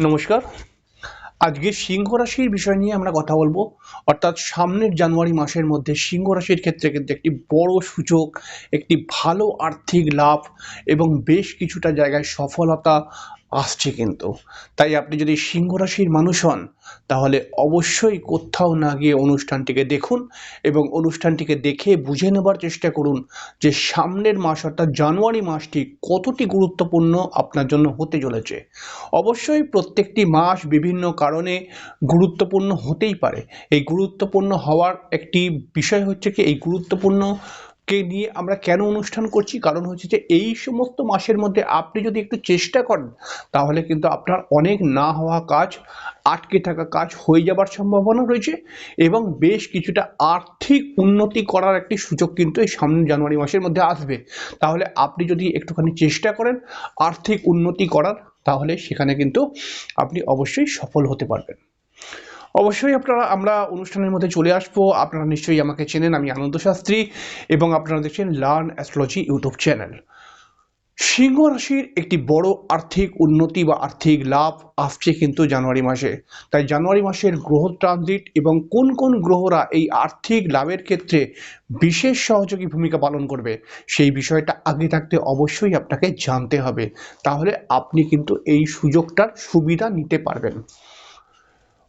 নমস্কার। আজকে সিংহ রাশির বিষয় নিয়ে আমরা কথা বলব। অর্থাৎ সামনের জানুয়ারি মাসের মধ্যে সিংহ রাশির ক্ষেত্রে কিন্তু একটি বড় সূচক, একটি ভালো আর্থিক লাভ এবং বেশ কিছুটা জায়গায় সফলতা আসছে কিন্তু। তাই আপনি যদি সিংহ রাশির মানুষ হন, তাহলে অবশ্যই কোথাও না গিয়ে অনুষ্ঠানটিকে দেখুন এবং অনুষ্ঠানটিকে দেখে বুঝে নেবার চেষ্টা করুন যে সামনের মাস অর্থাৎ জানুয়ারি মাসটি কতটি গুরুত্বপূর্ণ আপনার জন্য হতে চলেছে। অবশ্যই প্রত্যেকটি মাস বিভিন্ন কারণে গুরুত্বপূর্ণ হতেই পারে। এই গুরুত্বপূর্ণ হওয়ার একটি বিষয় হচ্ছে কি, এই গুরুত্বপূর্ণ কে নিয়ে আমরা কেন অনুষ্ঠান করছি? কারণ হচ্ছে যে এই সমস্ত মাসের মধ্যে আপনি যদি একটু চেষ্টা করেন, তাহলে কিন্তু আপনার অনেক না হওয়া কাজ, আটকে থাকা কাজ হয়ে যাবার সম্ভাবনা রয়েছে এবং বেশ কিছুটা আর্থিক উন্নতি করার একটি সুযোগ কিন্তু এই সামনে জানুয়ারি মাসের মধ্যে আসবে। তাহলে আপনি যদি একটুখানি চেষ্টা করেন আর্থিক উন্নতি করার, তাহলে সেখানে কিন্তু আপনি অবশ্যই সফল হতে পারবেন। অবশ্যই আপনারা, আমরা অনুষ্ঠানের মধ্যে চলে আসব। আপনারা নিশ্চয়ই আমাকে চেনেন, আমি আনন্দ শাস্ত্রী, এবং আপনারা দেখছেন লার্ন অ্যাস্ট্রোলজি ইউটিউব চ্যানেল। সিংহ রাশির একটি বড় আর্থিক উন্নতি বা আর্থিক লাভ আসছে কিন্তু জানুয়ারি মাসে। তাই জানুয়ারি মাসের গ্রহ ট্রানজিট এবং কোন কোন গ্রহরা এই আর্থিক লাভের ক্ষেত্রে বিশেষ সহযোগী ভূমিকা পালন করবে, সেই বিষয়টা আগে থাকতে অবশ্যই আপনাকে জানতে হবে। তাহলে আপনি কিন্তু এই সুযোগটার সুবিধা নিতে পারবেন।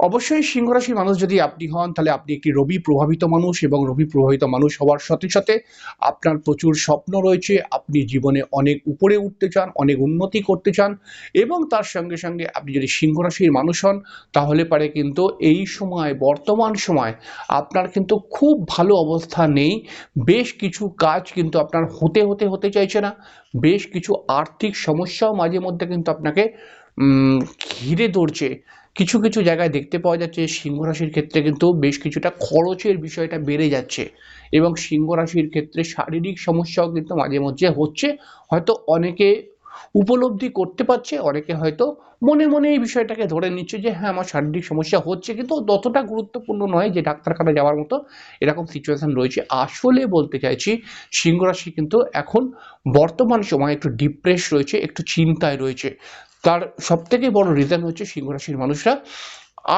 অবশ্যই সিংহ রাশির মানুষ যদি আপনি হন, তাহলে আপনি একটি রবি প্রভাবিত মানুষ এবং রবি প্রভাবিত মানুষ হওয়ার সাথে সাথে আপনার প্রচুর স্বপ্ন রয়েছে, আপনি জীবনে অনেক উপরে উঠতে চান, অনেক উন্নতি করতে চান এবং তার সঙ্গে সঙ্গে আপনি যদি সিংহ রাশির মানুষ হন, তাহলে পারে কিন্তু এই সময়, বর্তমান সময় আপনার কিন্তু খুব ভালো অবস্থা নেই। বেশ কিছু কাজ কিন্তু আপনার হতে হতে হতে চাইছে না। বেশ কিছু আর্থিক সমস্যাও মাঝে মধ্যে কিন্তু আপনাকে ঘিরে ধরছে। কিছু কিছু জায়গায় দেখতে পাওয়া যাচ্ছে সিংহ রাশির ক্ষেত্রে কিন্তু বেশ কিছুটা খরচের বিষয়টা বেড়ে যাচ্ছে এবং সিংহ রাশির ক্ষেত্রে শারীরিক সমস্যাও কিন্তু মাঝে মধ্যে হচ্ছে। হয়তো অনেকে উপলব্ধি করতে পারছে, অনেকে হয়তো মনে মনে এই বিষয়টাকে ধরে নিচ্ছে যে হ্যাঁ আমার শারীরিক সমস্যা হচ্ছে। কিন্তু ততটা গুরুত্বপূর্ণ নয় যে ডাক্তারখানা যাওয়ার মতো এরকম সিচুয়েশন রয়েছে। আসলে বলতে চাইছি, সিংহ রাশি কিন্তু এখন বর্তমান সময়ে একটু ডিপ্রেস রয়েছে, একটু চিন্তায় রয়েছে। তার সবথেকে বড় রিজন হচ্ছে সিংহ রাশির মানুষরা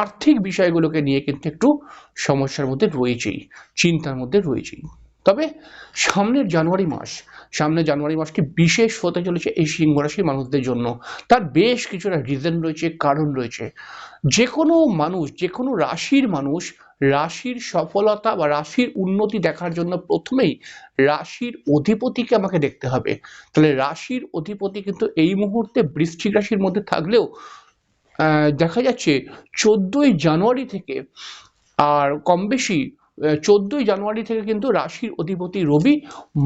আর্থিক বিষয়গুলোকে নিয়ে কিন্তু একটু সমস্যার মধ্যে রয়েছেই, চিন্তার মধ্যে রয়েছেই। তবে সামনের জানুয়ারি মাস সামনে জানুয়ারি মাসটি বিশেষ হতে চলেছে এই সিংহ রাশির মানুষদের জন্য। তার বেশ কিছুটা রিজন রয়েছে, কারণ রয়েছে। যে কোনো মানুষ যে কোনো রাশির মানুষ রাশির সফলতা বা রাশির উন্নতি দেখার জন্য প্রথমেই রাশির অধিপতিকে আমাকে দেখতে হবে। তাহলে রাশির অধিপতি কিন্তু এই মুহূর্তে বৃশ্চিক রাশির মধ্যে থাকলেও দেখা যাচ্ছে চোদ্দোই জানুয়ারি থেকে, আর কম বেশি চোদ্দই জানুয়ারি থেকে কিন্তু রাশির অধিপতি রবি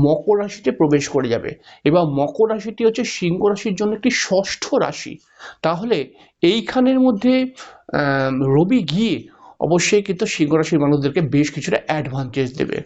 মকর রাশিতে প্রবেশ করে যাবে। এবং মকর রাশিটি হচ্ছে সিংহ রাশির জন্য একটি ষষ্ঠ রাশি। তাহলে এইখানের মধ্যে রবি গিয়ে অবশ্যই কিন্তু সিংহ রাশির মানুষদেরকে বেশ কিছুটা অ্যাডভান্টেজ দেবে।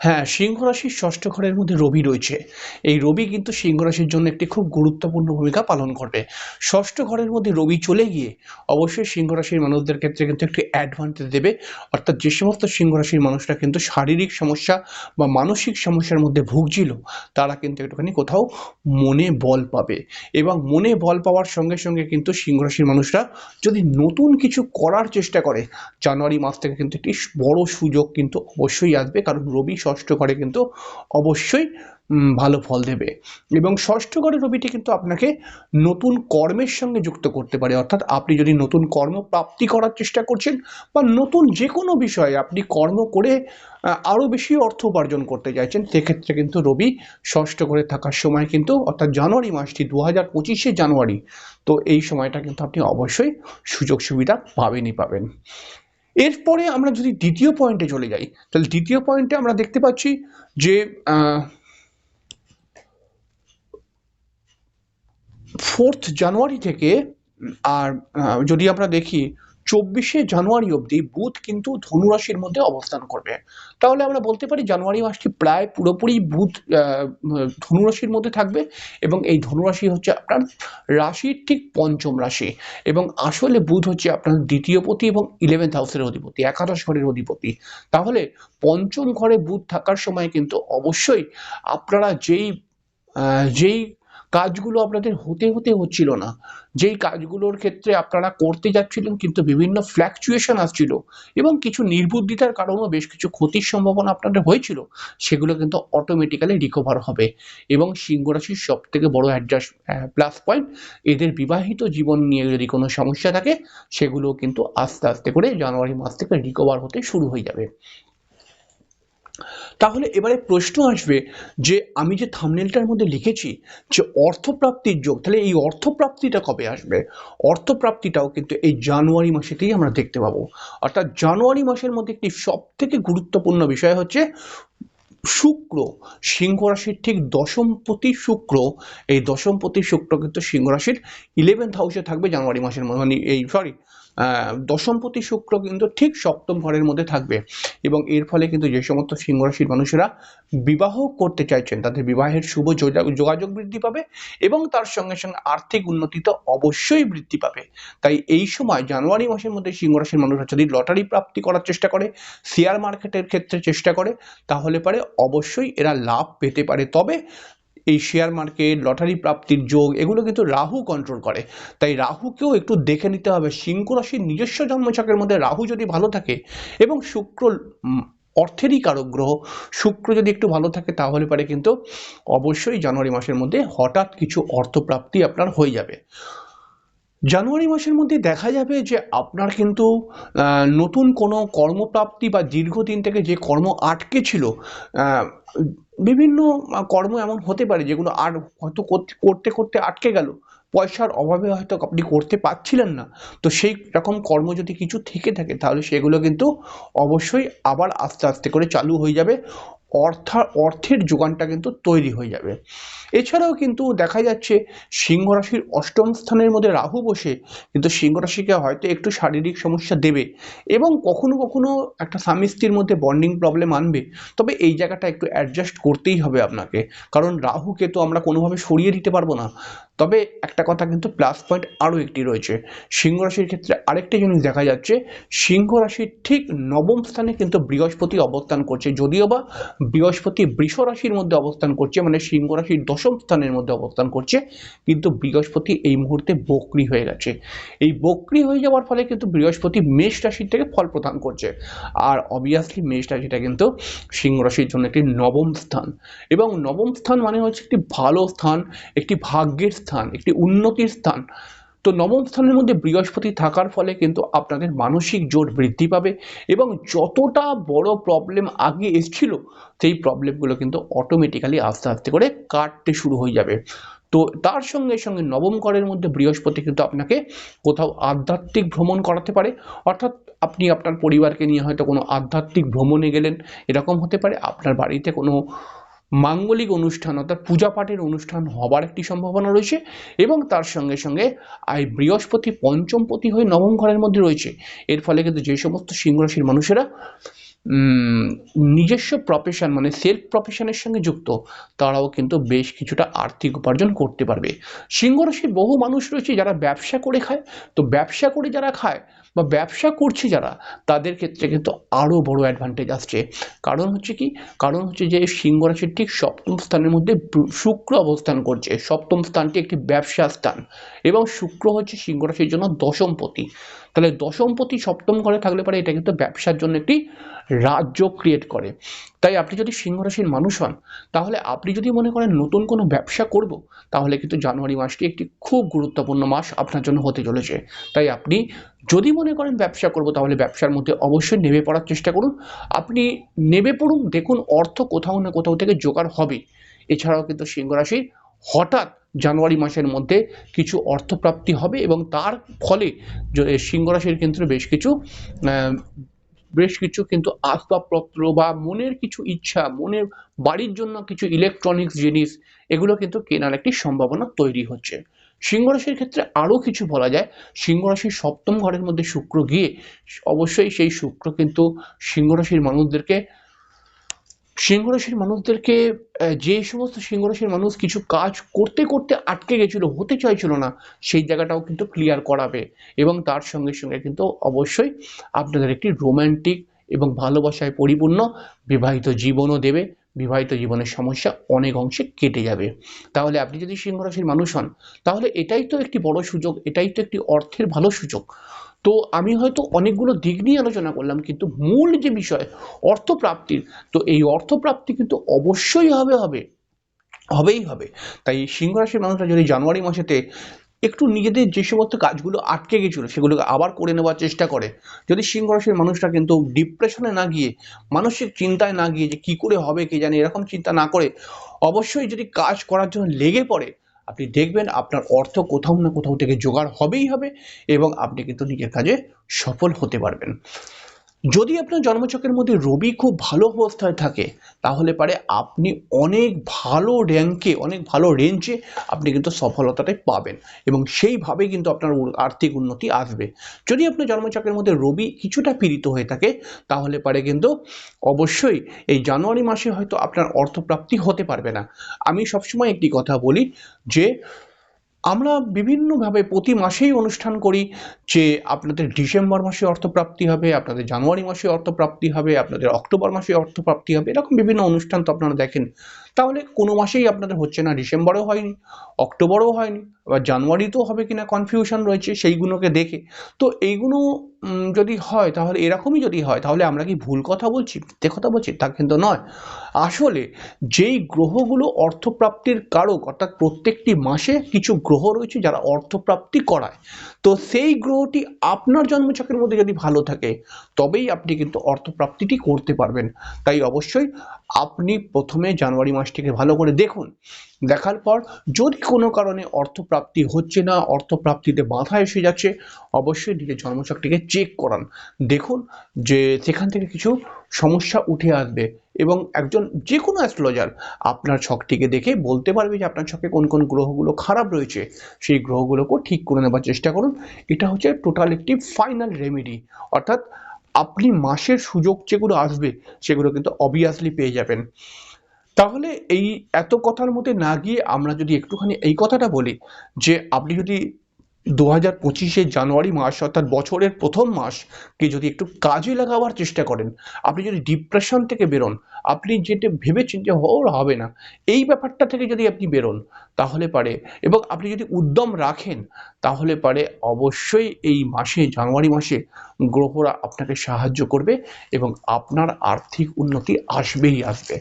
হ্যাঁ সিংহ রাশির ষষ্ঠ ঘরের মধ্যে রবি রয়েছে। এই রবি কিন্তু সিংহ রাশির জন্য একটি খুব গুরুত্বপূর্ণ ভূমিকা পালন করবে। ষষ্ঠ ঘরের মধ্যে রবি চলে গিয়ে অবশ্যই সিংহ রাশির মানুষদের ক্ষেত্রে কিন্তু একটি অ্যাডভান্টেজ দেবে। অর্থাৎ যে সমস্ত সিংহ রাশির মানুষরা কিন্তু শারীরিক সমস্যা বা মানসিক সমস্যার মধ্যে ভুগছিল, তারা কিন্তু একটুখানি কোথাও মনে বল পাবে। এবং মনে বল পাওয়ার সঙ্গে সঙ্গে কিন্তু সিংহ রাশির মানুষরা যদি নতুন কিছু করার চেষ্টা করে, জানুয়ারি মাস থেকে কিন্তু একটি বড় সুযোগ কিন্তু অবশ্যই আসবে। কারণ রবি ষষ্ঠ ঘরে কিন্তু অবশ্যই ভালো ফল দেবে। এবং ষষ্ঠ ঘরে রবিটি কিন্তু আপনাকে নতুন কর্মের সঙ্গে যুক্ত করতে পারে। অর্থাৎ আপনি যদি নতুন কর্ম প্রাপ্তি করার চেষ্টা করছেন বা নতুন যে কোনো বিষয়ে আপনি কর্ম করে আরও বেশি অর্থ উপার্জন করতে চাইছেন, সেক্ষেত্রে কিন্তু রবি ষষ্ঠ ঘরে থাকার সময় কিন্তু, অর্থাৎ জানুয়ারি মাসটি দু হাজার পঁচিশে জানুয়ারি, তো এই সময়টা কিন্তু আপনি অবশ্যই সুযোগ সুবিধা পাবেনই পাবেন। এরপরে আমরা যদি দ্বিতীয় পয়েন্টে চলে যাই, তাহলে দ্বিতীয় পয়েন্টে আমরা দেখতে পাচ্ছি যে ফোর্থ জানুয়ারি থেকে, আর যদি আমরা দেখি চব্বিশে জানুয়ারি অবধি বুধ কিন্তু ধনুরাশির মধ্যে অবস্থান করবে। তাহলে আমরা বলতে পারি জানুয়ারি মাসটি প্রায় পুরোপুরি বুধ ধনুরাশির মধ্যে থাকবে এবং এই ধনুরাশি হচ্ছে আপনার রাশির ঠিক পঞ্চম রাশি এবং আসলে বুধ হচ্ছে আপনার দ্বিতীয় পতি এবং ইলেভেন্থ হাউসের অধিপতি, একাদশ ঘরের অধিপতি। তাহলে পঞ্চম ঘরে বুধ থাকার সময় কিন্তু অবশ্যই আপনারা যেই যেই কাজগুলো আপনাদের হতে হতে হচ্ছিল না। যেই কাজগুলোর ক্ষেত্রে আপনারা করতে যাচ্ছিলেন কিন্তু বিভিন্ন ফ্ল্যাকচুয়েশন আসছিল এবং কিছু নির্বুদ্ধিতার কারণেও বেশ কিছু ক্ষতির সম্ভাবনা আপনাদের হয়েছিল, সেগুলো কিন্তু অটোমেটিক্যালি রিকভার হবে। এবং সিংহ রাশির সব থেকে বড় অ্যাডজাস্ট প্লাস পয়েন্ট এদের বিবাহিত জীবন নিয়ে যদি কোনো সমস্যা থাকে সেগুলো কিন্তু আস্তে আস্তে করে জানুয়ারি মাস থেকে রিকভার হতে শুরু হয়ে যাবে। তাহলে এবারে প্রশ্ন আসবে যে আমি যে থামনেলটার মধ্যে লিখেছি যে অর্থপ্রাপ্তির যোগ, তাহলে এই অর্থপ্রাপ্তিটা কবে আসবে? অর্থপ্রাপ্তিটাও কিন্তু এই জানুয়ারি মাসেতেই আমরা দেখতে পাবো। অর্থাৎ জানুয়ারি মাসের মধ্যে একটি সব থেকে গুরুত্বপূর্ণ বিষয় হচ্ছে শুক্র। সিংহ রাশির ঠিক দশমপতি শুক্র। এই দশমপতি শুক্র কিন্তু সিংহ রাশির ইলেভেন্থ হাউসে থাকবে জানুয়ারি মাসের মানে এই সরি দশমপতি শুক্র কিন্তু ঠিক সপ্তম ঘরের মধ্যে থাকবে। এবং এর ফলে কিন্তু যে সমস্ত সিংহ রাশির মানুষেরা বিবাহ করতে চাইছেন, তাদের বিবাহের শুভ যোগাযোগ বৃদ্ধি পাবে এবং তার সঙ্গে সঙ্গে আর্থিক উন্নতি তো অবশ্যই বৃদ্ধি পাবে। তাই এই সময় জানুয়ারি মাসের মধ্যে সিংহ রাশির মানুষরা যদি লটারি প্রাপ্তি করার চেষ্টা করে, শেয়ার মার্কেটের ক্ষেত্রে চেষ্টা করে, তাহলে পারে অবশ্যই এরা লাভ পেতে পারে। তবে এই শেয়ার মার্কেট লটারি প্রাপ্তির যোগ, এগুলো কিন্তু রাহু কন্ট্রোল করে। তাই রাহুকেও একটু দেখে নিতে হবে। সিংহ রাশির নিজস্ব জন্মছকের মধ্যে রাহু যদি ভালো থাকে এবং শুক্র অর্থেরই কারক গ্রহ, শুক্র যদি একটু ভালো থাকে তাহলে পারে কিন্তু অবশ্যই জানুয়ারি মাসের মধ্যে হঠাৎ কিছু অর্থপ্রাপ্তি আপনার হয়ে যাবে। জানুয়ারি মাসের মধ্যে দেখা যাবে যে আপনার কিন্তু নতুন কোনো কর্মপ্রাপ্তি বা দীর্ঘদিন থেকে যে কর্ম আটকে ছিল বিভিন্ন কর্ম এমন হতে পারে যেগুলো আর হয়তো করতে করতে আটকে গেল। পয়সার অভাবে হয়তো আপনি করতে পারছিলেন না। তো সেই রকম কর্ম যদি কিছু থেকে থাকে, তাহলে সেগুলো কিন্তু অবশ্যই আবার আস্তে আস্তে করে চালু হয়ে যাবে। অর্থ, অর্থের যোগানটা কিন্তু তৈরি হয়ে যাবে। এছাড়াও কিন্তু দেখা যাচ্ছে সিংহ রাশির অষ্টম স্থানের মধ্যে রাহু বসে কিন্তু সিংহ রাশিকে হয়তো একটু শারীরিক সমস্যা দেবে এবং কখনো কখনো একটা স্বামী স্ত্রীর মধ্যে বন্ডিং প্রবলেম আনবে। তবে এই জায়গাটা একটু অ্যাডজাস্ট করতেই হবে আপনাকে। কারণ রাহুকে তো আমরা কোনোভাবে সরিয়ে দিতে পারব না। তবে একটা কথা কিন্তু প্লাস পয়েন্ট আরও একটি রয়েছে। সিংহ রাশির ক্ষেত্রে আরেকটি জিনিস দেখা যাচ্ছে, সিংহ রাশির ঠিক নবম স্থানে কিন্তু বৃহস্পতি অবস্থান করছে, যদিও বা বৃহস্পতি বৃষ রাশির মধ্যে অবস্থান করছে মানে সিংহ রাশির দশম স্থানের মধ্যে অবস্থান করছে, কিন্তু বৃহস্পতি এই মুহূর্তে বক্রি হয়ে গেছে। এই বক্রি হয়ে যাওয়ার ফলে কিন্তু বৃহস্পতি মেষ রাশির থেকে ফল প্রদান করছে। আর অবভিয়াসলি মেষ রাশিটা কিন্তু সিংহ রাশির জন্য একটি নবম স্থান। এবং নবম স্থান মানে হচ্ছে একটি ভালো স্থান, একটি ভাগ্যের স্থান, একটি উন্নতির স্থান। তো নবম স্থানের মধ্যে বৃহস্পতি থাকার ফলে কিন্তু আপনাদের মানসিক জোর বৃদ্ধি পাবে এবং যতটা বড় প্রবলেম আগে এসছিল, সেই প্রবলেমগুলো কিন্তু অটোমেটিক্যালি আস্তে আস্তে করে কাটতে শুরু হয়ে যাবে। তো তার সঙ্গে সঙ্গে নবম ঘরের মধ্যে বৃহস্পতি কিন্তু আপনাকে কোথাও আধ্যাত্মিক ভ্রমণ করাতে পারে। অর্থাৎ আপনি আপনার পরিবারকে নিয়ে হয়তো কোনো আধ্যাত্মিক ভ্রমণে গেলেন, এরকম হতে পারে। আপনার বাড়িতে কোনো মাঙ্গলিক অনুষ্ঠান, অর্থাৎ পূজা পাঠের অনুষ্ঠান হবার একটি সম্ভাবনা রয়েছে এবং তার সঙ্গে সঙ্গে আই বৃহস্পতি পঞ্চমপতি হয়ে নবম ঘরের মধ্যে রয়েছে। এর ফলে কিন্তু যে সমস্ত সিংহ রাশির মানুষেরা নিজস্ব প্রফেশন মানে সেলফ প্রফেশনের সঙ্গে যুক্ত, তারাও কিন্তু বেশ কিছুটা আর্থিক উপার্জন করতে পারবে। সিংহ রাশির বহু মানুষ রয়েছে যারা ব্যবসা করে খায়। তো ব্যবসা করে যারা খায় বা ব্যবসা করছে যারা, তাদের ক্ষেত্রে কিন্তু আরও বড় অ্যাডভান্টেজ আসছে। কারণ হচ্ছে কি? কারণ হচ্ছে যে সিংহ রাশির ঠিক সপ্তম স্থানের মধ্যে শুক্র অবস্থান করছে। সপ্তম স্থানটি একটি ব্যবসা স্থান এবং শুক্র হচ্ছে সিংহ রাশির জন্য দশমপতি তাহলে দশমপতি সপ্তম ঘরে থাকলে পরে এটা কিন্তু ব্যবসার জন্য একটি রাজ্য ক্রিয়েট করে। তাই আপনি যদি সিংহ রাশির মানুষ হন, তাহলে আপনি যদি মনে করেন নতুন কোনো ব্যবসা করব, তাহলে কিন্তু জানুয়ারি মাসটি একটি খুব গুরুত্বপূর্ণ মাস আপনার জন্য হতে চলেছে। তাই আপনি যদি মনে করেন ব্যবসা করব, তাহলে ব্যবসার মধ্যে অবশ্যই নেমে পড়ার চেষ্টা করুন। আপনি নেমে পড়ুন, দেখুন অর্থ কোথাও না কোথাও থেকে জোগাড় হবে। এছাড়াও কিন্তু সিংহ রাশি হঠাৎ জানুয়ারি মাসের মধ্যে কিছু অর্থপ্রাপ্তি হবে এবং তার ফলে য- সিংহ রাশির ক্ষেত্রে বেশ কিছু বেশ কিছু কিন্তু আসবাবপত্র বা মনের কিছু ইচ্ছা, মনের বাড়ির জন্য কিছু ইলেকট্রনিক্স জিনিস, এগুলো কিন্তু কেনার একটি সম্ভাবনা তৈরি হচ্ছে। সিংহ রাশির ক্ষেত্রে আরও কিছু বলা যায়। সিংহ রাশির সপ্তম ঘরের মধ্যে শুক্র গিয়ে অবশ্যই সেই শুক্র কিন্তু সিংহ রাশির মানুষদেরকে সিংহ রাশির মানুষদেরকে যে সমস্ত সিংহ রাশির মানুষ কিছু কাজ করতে করতে আটকে গেছিল, হতে চাইছিল না, সেই জায়গাটাও কিন্তু ক্লিয়ার করাবে। এবং তার সঙ্গে সঙ্গে কিন্তু অবশ্যই আপনাদের একটি রোম্যান্টিক এবং ভালোবাসায় পরিপূর্ণ বিবাহিত জীবনও দেবে। বিবাহিত জীবনের সমস্যা অনেক অংশে কেটে যাবে। তাহলে আপনি যদি সিংহ রাশির মানুষ হন, তাহলে এটাই তো একটি বড় সুযোগ, এটাই তো একটি অর্থের ভালো সুযোগ। তো আমি হয়তো অনেকগুলো দিক নিয়ে আলোচনা করলাম, কিন্তু মূল যে বিষয়, অর্থপ্রাপ্তির, তো এই অর্থপ্রাপ্তি কিন্তু অবশ্যই হবে হবে, হবেই হবে। তাই সিংহ রাশির মানুষরা যদি জানুয়ারি মাসেতে একটু নিজেদের যে সমস্ত কাজগুলো আটকে গেছিল, সেগুলোকে আবার করে নেওয়ার চেষ্টা করে, যদি সিংহ রাশির মানুষরা কিন্তু ডিপ্রেশনে না গিয়ে, মানসিক চিন্তায় না গিয়ে যে কী করে হবে কে জানে, এরকম চিন্তা না করে, অবশ্যই যদি কাজ করার জন্য লেগে পড়ে আপনি দেখবেন আপনার অর্থ কোথাও না কোথাও থেকে জোগাড় হবেই হবে এবং আপনি কিন্তু নিজের কাজে সফল হতে পারবেন। যদি আপনার জন্মচক্রের মধ্যে রবি খুব ভালো অবস্থায় থাকে, তাহলে পারে আপনি অনেক ভালো র্যাঙ্কে, অনেক ভালো রেঞ্জে আপনি কিন্তু সফলতাটাই পাবেন এবং সেইভাবে কিন্তু আপনার আর্থিক উন্নতি আসবে। যদি আপনার জন্মচক্রের মধ্যে রবি কিছুটা পীড়িত হয়ে থাকে, তাহলে পারে কিন্তু অবশ্যই এই জানুয়ারি মাসে হয়তো আপনার অর্থপ্রাপ্তি হতে পারবে না। আমি সবসময় একটি কথা বলি যে, আমরা বিভিন্নভাবে প্রতি মাসেই অনুষ্ঠান করি যে আপনাদের ডিসেম্বর মাসে অর্থপ্রাপ্তি হবে, আপনাদের জানুয়ারি মাসে অর্থপ্রাপ্তি হবে, আপনাদের অক্টোবর মাসে অর্থপ্রাপ্তি হবে, এরকম বিভিন্ন অনুষ্ঠান তো আপনারা দেখেন। তাহলে কোনো মাসেই আপনাদের হচ্ছে না, ডিসেম্বরেও হয়নি, অক্টোবরেও হয়নি, আবার জানুয়ারিতেও হবে কিনা কনফিউশন রয়েছে, সেইগুলোকে দেখে। তো এইগুলো যদি হয়, তাহলে এরকমই যদি হয়, তাহলে আমরা কি ভুল কথা বলছি? মিথ্যে কথা বলছি? তা কিন্তু নয়। আসলে যেই গ্রহগুলো অর্থপ্রাপ্তির কারক, অর্থাৎ প্রত্যেকটি মাসে কিছু গ্রহ রয়েছে যারা অর্থপ্রাপ্তি করায়, তো সেই গ্রহটি আপনার জন্মচক্রের মধ্যে যদি ভালো থাকে, তবেই আপনি কিন্তু অর্থপ্রাপ্তিটি করতে পারবেন। তাই অবশ্যই আপনি প্রথমে জানুয়ারি মাসটিকে ভালো করে দেখুন। দেখার পর যদি কোনো কারণে অর্থপ্রাপ্তি হচ্ছে না, অর্থপ্রাপ্তিতে বাধা এসে যাচ্ছে, অবশ্যই নিজের জন্মচক্রটিকে চেক করান। দেখুন যে সেখান থেকে কিছু সমস্যা উঠে আসবে। এবং একজন যে কোনো অ্যাস্ট্রোলজার আপনার ছকটিকে দেখে বলতে পারবে যে আপনার ছকে কোন কোন গ্রহগুলো খারাপ রয়েছে। সেই গ্রহগুলোকেও ঠিক করে নেবার চেষ্টা করুন। এটা হচ্ছে টোটাল একটি ফাইনাল রেমেডি অর্থাৎ আপনি মাসের সুযোগ যেগুলো আসবে, সেগুলো কিন্তু অবভিয়াসলি পেয়ে যাবেন। তাহলে এই এত কথার মধ্যে না গিয়ে আমরা যদি একটুখানি এই কথাটা বলি যে আপনি যদি দু হাজার পঁচিশে জানুয়ারি মাস অর্থাৎ বছরের প্রথম মাসকে যদি একটু কাজে লাগাবার চেষ্টা করেন, আপনি যদি ডিপ্রেশন থেকে বেরোন, আপনি যেটা ভেবেছেন যে ওর হবে না। এই ব্যাপারটা থেকে যদি আপনি বেরোন, তাহলে পারে। এবং আপনি যদি উদ্যম রাখেন, তাহলে পারে। অবশ্যই এই মাসে, জানুয়ারি মাসে গ্রহরা আপনাকে সাহায্য করবে এবং আপনার আর্থিক উন্নতি আসবেই আসবে।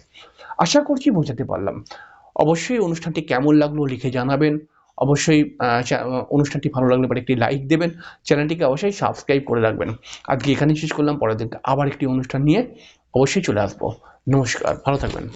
আশা করছি বোঝাতে পারলাম। অবশ্যই অনুষ্ঠানটি কেমন লাগল লিখে জানাবেন। অবশ্যই অনুষ্ঠানটি ভালো লাগলে পরে একটি লাইক দেবেন। চ্যানেলটিকে অবশ্যই সাবস্ক্রাইব করে রাখবেন। আজকে এখানেই শেষ করলাম, পরের দিন আবার একটি অনুষ্ঠান নিয়ে অবশ্যই চলে আসব। নমস্কার, ভালো থাকবেন।